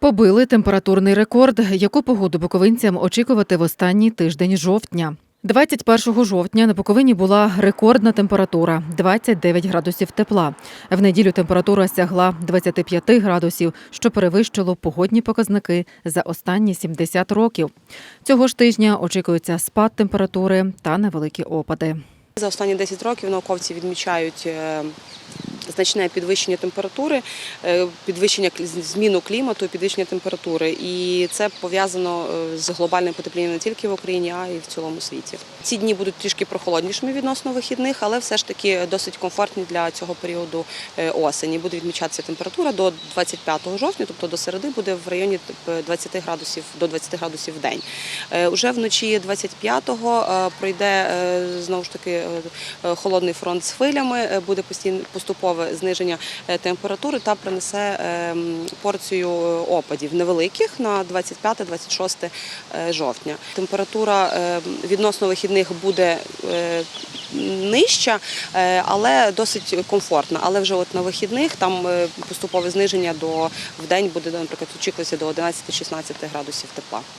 Побили температурний рекорд, яку погоду буковинцям очікувати в останній тиждень жовтня. 21 жовтня на Буковині була рекордна температура 29 градусів тепла. В неділю температура сягла 25 градусів, що перевищило погодні показники за останні 70 років. Цього ж тижня очікується спад температури та невеликі опади. За останні 10 років науковці відмічають е, значне підвищення температури, е, підвищення зміну клімату, підвищення температури. І це пов'язано е, з глобальним потеплінням не тільки в Україні, а й в цілому світі. Ці дні будуть трішки прохолоднішими відносно вихідних, але все ж таки досить комфортні для цього періоду е, осені. Буде відмічатися температура до 25 жовтня, тобто до середи буде в районі е, 20 градусів до 20 градусів в день. Уже вночі 25-го е, пройде знову ж таки холодний фронт з хвилями, буде постійно зниження е, температури та принесе е, порцію е, опадів невеликих на 25-26 е, жовтня. Температура е, відносно вихідних буде нижча, але досить комфортна. Але вже от на вихідних там поступове зниження до в день буде, наприклад, очікується до 11-16 градусів тепла.